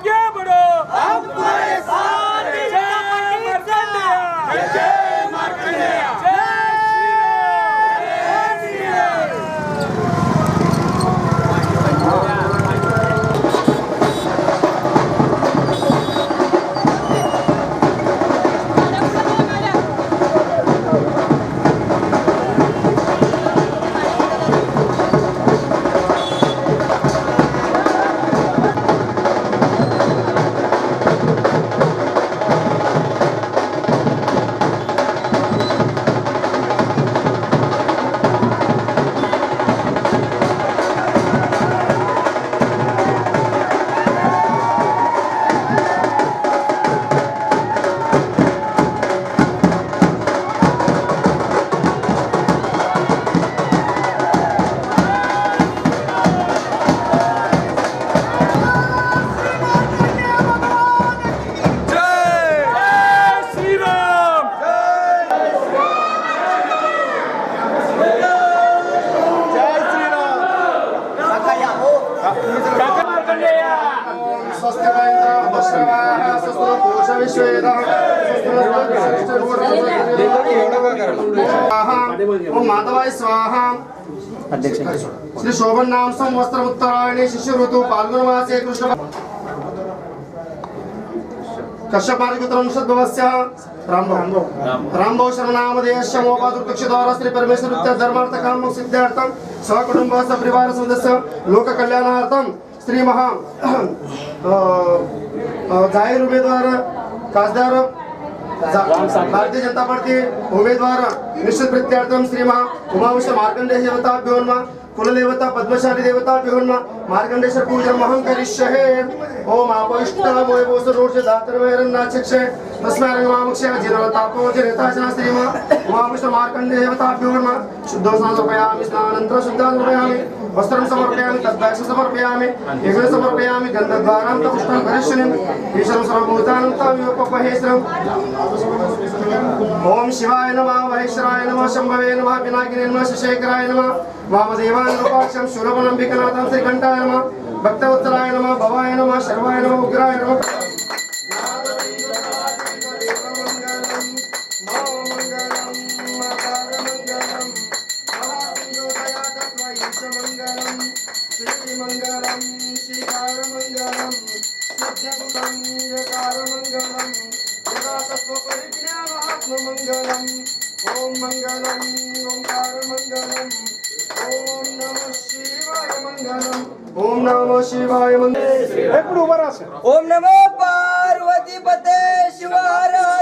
Yeah, but uh, మాధవాయ స్వాహ శ్రీ శోభన్నాంసం వస్త్ర ఉత్తరాయణి శిష్య ఋతు పాల్గొన మాసే కృష్ణ కశ్యపాదికృతవంశద్భవస్య రాంభో రాంభో శర్మనామదేశ మోపాదుర్దక్షిద్వారా శ్రీ పరమేశ్వర ధర్మార్థ కామ సిద్ధార్థం స్వకుటుంబ సపరివార సదస్య లోక కళ్యాణార్థం खासदार भारतीय जनता पार्टी उमेदवार निश्चित प्रत्यार्थम श्रीमा उमावश मार्कंडेय देवताभ्योन्मा कुलदेवता पद्मशाली देवताभ्योन्मा मार्कंडेश पूजनमहं करिष्ये ओम आपोष्टामोषदातर्वैरन्नाचक्षे तस्मै रङ्गमामुक्ष्य जिनवतापोजनेताशा श्रीमा उमावश मार्कण्डेयवताभ्योन्मा शुद्धो स्नापयामि स्नानन्तरं शुद्धान् वस्त्रं समर्पयामि तद्दाक्ष समर्पयामि यज्ञ समर्पयामि गन्धद्वारां तपुष्टं करिष्यनिम् ईश्वरं सर्वभूतानं तमेवोपहेश्वरम् ओम शिवाय नमः महेश्वराय नमः शंभवे नमः पिनाकिने नमः शशेखराय नमः वामदेवाय नमः शूरवनं विकनाथं श्रीकण्ठाय नमः भक्तवत्सलाय नमः भवाय नमः शर्वाय नमः उग्राय नमः ராஷ்டிரமங்கலம் ஸ்ரீமங்கலம் ஸ்ரீகாரமங்கலம் சித்தபுதஞ்சகாரமங்கலம் ஜகாசத்வபரிஜானாத்மமங்கலம் ஓம் மங்கலம் ஓங்காரமங்கலம் ஓம் நம சிவாய மங்கலம் ஓம் நம சிவாய மங்கலம் எப்படி உபராசம்? ஓம் நம பார்வதி பதே சிவாராய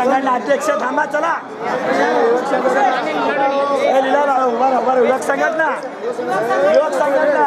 सगळ्यांना अध्यक्ष थांबा चला. लिला उभा युवक संघटना. युवक संघटना.